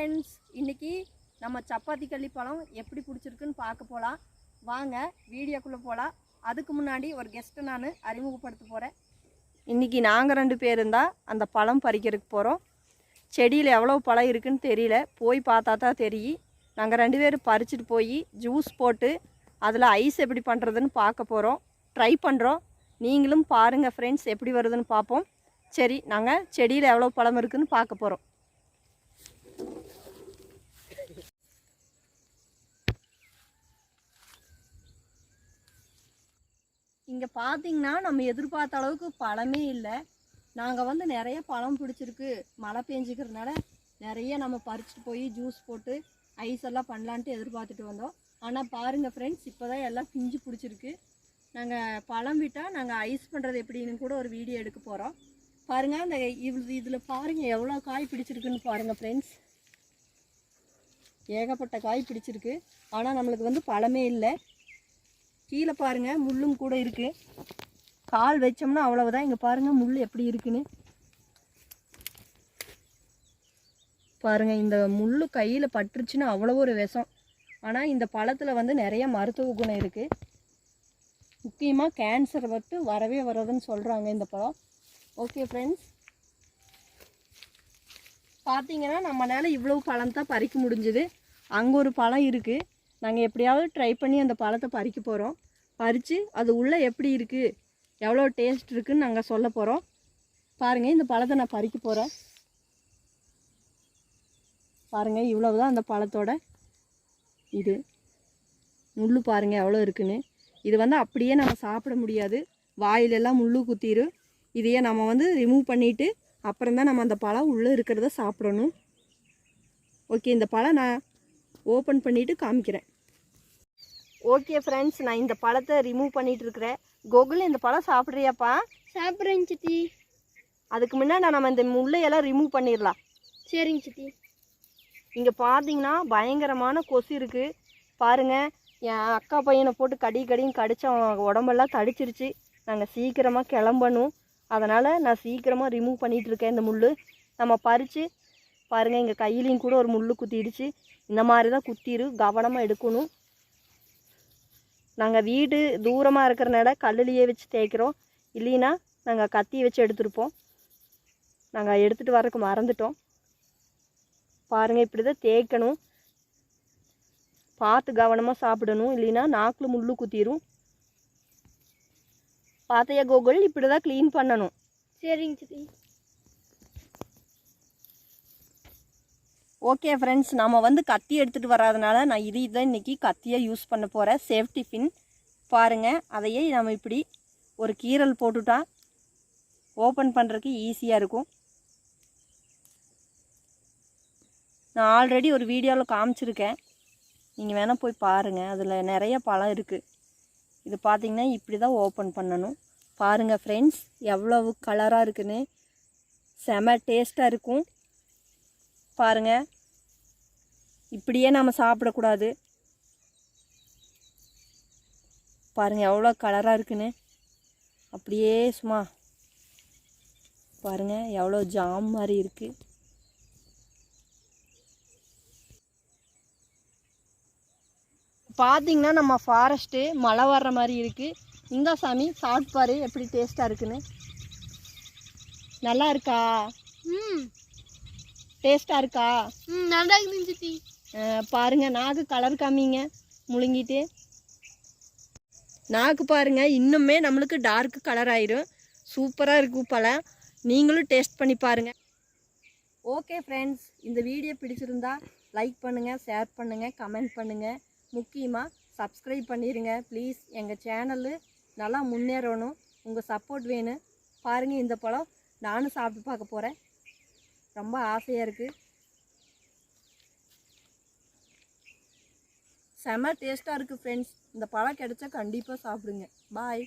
Friends இன்றைக்கி நம்ம சப்பாத்தி கள்ளி பழம் எப்படி பிடிச்சிருக்குன்னு பார்க்க போகலாம் வாங்க வீடியோக்குள்ளே போகலாம் அதுக்கு முன்னாடி ஒரு கெஸ்ட்டை நான் அறிமுகப்படுத்த போகிறேன் இன்றைக்கி நாங்கள் ரெண்டு பேர் இருந்தால் அந்த பழம் பறிக்கிறதுக்கு போகிறோம் செடியில் எவ்வளோ பழம் இருக்குன்னு தெரியல. போய் பார்த்தா தான் தெரியும். நாங்கள் ரெண்டு பேரும் பறிச்சுட்டு போய் ஜூஸ் போட்டு அதில் ஐஸ் எப்படி பண்ணுறதுன்னு பார்க்க போகிறோம் ட்ரை பண்ணுறோம் நீங்களும் பாருங்கள் ஃப்ரெண்ட்ஸ் எப்படி வருதுன்னு பார்ப்போம். சரி நாங்கள் செடியில் எவ்வளோ பழம் இருக்குதுன்னு பார்க்க போகிறோம் இங்கே பார்த்தீங்கன்னா நம்ம எதிர்பார்த்த அளவுக்கு பழமே இல்லை. நாங்கள் வந்து நிறைய பழம் பிடிச்சிருக்கு. மழை பெஞ்சிக்கிறதுனால நிறைய நம்ம பறிச்சுட்டு போய் ஜூஸ் போட்டு ஐஸ் எல்லாம் பண்ணலான்ட்டு எதிர்பார்த்துட்டு வந்தோம். ஆனால் பாருங்கள் ஃப்ரெண்ட்ஸ் இப்போ தான் எல்லாம் பிஞ்சு பிடிச்சிருக்கு. நாங்கள் பழம் விட்டால் நாங்கள் ஐஸ் பண்ணுறது எப்படின்னு கூட ஒரு வீடியோ எடுக்க போகிறோம் பாருங்கள் அந்த இவ்வளோ இதில் பாருங்கள் எவ்வளோ காய் பிடிச்சிருக்குன்னு பாருங்கள் ஃப்ரெண்ட்ஸ் ஏகப்பட்ட காய் பிடிச்சிருக்கு. ஆனால் நம்மளுக்கு வந்து பழமே இல்லை. கீழே பாருங்கள் முள்ளும் கூட இருக்குது கால் வச்சோம்னா அவ்வளவுதான். இங்கே பாருங்கள் முள் எப்படி இருக்குன்னு. பாருங்கள் இந்த முள் கையில் பட்டுருச்சுன்னா அவ்வளோ ஒரு விஷம். ஆனால் இந்த பழத்தில் வந்து நிறைய மருத்துவ குணம் இருக்குது முக்கியமாக கேன்சர் வந்து வரவே வராதுன்னு சொல்கிறாங்க இந்த பழம். ஓகே ஃப்ரெண்ட்ஸ் பார்த்தீங்கன்னா நம்மளால் இவ்வளவு பழம் தான் பறிக்க முடிஞ்சுது. அங்கே ஒரு பழம் இருக்குது நாங்கள் எப்படியாவது ட்ரை பண்ணி அந்த பழத்தை பறிக்க போகிறோம் பறித்து அது உள்ளே எப்படி இருக்குது எவ்வளோ டேஸ்ட் இருக்குதுன்னு நாங்கள் சொல்ல போகிறோம் பாருங்கள் இந்த பழத்தை நான் பறிக்க போகிறேன் பாருங்கள் இவ்வளவு தான் அந்த பழத்தோட இது. முள் பாருங்கள் எவ்வளோ இருக்குன்னு. இது வந்து அப்படியே நம்ம சாப்பிட முடியாது. வாயிலெல்லாம் முள் குத்திரும். இதையே நம்ம வந்து ரிமூவ் பண்ணிவிட்டு அப்புறம் தான் நம்ம அந்த பழம் உள்ளே இருக்கிறத சாப்பிடணும். ஓகே இந்த பழம் நான் ஓப்பன் பண்ணிவிட்டு காமிக்கிறேன். ஓகே ஃப்ரெண்ட்ஸ் நான் இந்த பழத்தை ரிமூவ் பண்ணிட்டு இருக்கிறேன். கோகுல் இந்த பழம் சாப்பிட்றியாப்பா? சாப்பிட்றேங்க சித்தி. அதுக்கு முன்னாடி நம்ம இந்த முள்ளையெல்லாம் ரிமூவ் பண்ணிடலாம். சரிங்க சித்தி. இங்கே பார்த்தீங்கன்னா பயங்கரமான கொசு இருக்குது பாருங்க என் அக்கா பையனை போட்டு கடி கடின்னு கடிச்சு அவன் உடம்பெல்லாம் தடிச்சிருச்சு. நாங்கள் சீக்கிரமாக கிளம்பணும். அதனால் நான் சீக்கிரமாக ரிமூவ் பண்ணிகிட்டு இருக்கேன் இந்த முள் நம்ம பறித்து பாருங்கள் எங்கள் கையிலையும் கூட ஒரு முள் குத்திடுச்சு. இந்த மாதிரி தான் குத்திரு கவனமாக எடுக்கணும். நாங்கள் வீடு தூரமாக இருக்கிறனால கல்லுலேயே வச்சு தேய்க்கிறோம். இல்லைன்னா நாங்கள் கத்தி வச்சு எடுத்துருப்போம். நாங்கள் எடுத்துகிட்டு வரக்கு மறந்துட்டோம். பாருங்கள் இப்படி தான் தேய்க்கணும். பார்த்து கவனமாக சாப்பிடணும். இல்லைன்னா நாக்கில் முள்ளு குத்திரும். பார்த்தையா கோகுல் இப்படி தான் க்ளீன் பண்ணணும். சரிங்க சரி ஓகே ஃப்ரெண்ட்ஸ் நம்ம வந்து கத்தி எடுத்துகிட்டு வராதனால நான் இது தான் இன்றைக்கி கத்தியாக யூஸ் பண்ண போகிறேன் சேஃப்டி பின் பாருங்கள் அதையே நம்ம இப்படி ஒரு கீரல் போட்டுட்டா ஓப்பன் பண்ணுறதுக்கு ஈஸியாக இருக்கும். நான் ஆல்ரெடி ஒரு வீடியோவில் காமிச்சிருக்கேன். நீங்கள் வேணால் போய் பாருங்கள் அதில் நிறைய பழம் இருக்குது இது பார்த்தீங்கன்னா இப்படி தான் ஓப்பன் பண்ணணும். பாருங்கள் ஃப்ரெண்ட்ஸ் எவ்வளவு கலராக இருக்குன்னு. செம டேஸ்ட்டாக இருக்கும். பாருங்க. இப்படியே நம்ம சாப்பிடக்கூடாது. பாருங்க எவ்வளோ கலராக இருக்குன்னு. அப்படியே சும்மா பாருங்க எவ்வளோ ஜாம் மாதிரி இருக்கு. பார்த்தீங்கன்னா நம்ம ஃபாரஸ்ட்டு மழை வர்ற மாதிரி இருக்குது இந்தா சாமி சாப்பிட்டு பாரு எப்படி டேஸ்ட்டாக இருக்குன்னு. நல்லா இருக்கா? ம். டேஸ்ட்டாக இருக்கா? ம் நல்லா இருக்குதுங்க சித்தி. பாருங்க நாக்கு கலர் காமிங்க முழுங்கிட்டு. நாக்கு பாருங்க இன்னுமே நம்மளுக்கு டார்க் கலர் ஆயிரும். சூப்பராக இருக்கும் பழம் நீங்களும் டேஸ்ட் பண்ணி பாருங்க. ஓகே ஃப்ரெண்ட்ஸ் இந்த வீடியோ பிடிச்சிருந்தா லைக் பண்ணுங்கள் ஷேர் பண்ணுங்கள் கமெண்ட் பண்ணுங்கள் முக்கியமாக சப்ஸ்கிரைப் பண்ணிடுங்க ப்ளீஸ் எங்கள் சேனலு நல்லா முன்னேறணும். உங்கள் சப்போர்ட் வேணும். பாருங்கள் இந்த பழம் நானும் சாப்பிட்டு பார்க்க போகிறேன் ரொம்ப ஆசையாக இருக்குது செம டேஸ்ட்டாக இருக்குது ஃப்ரெண்ட்ஸ் இந்த பழம் கிடைச்சா கண்டிப்பாக சாப்பிடுங்க. பாய்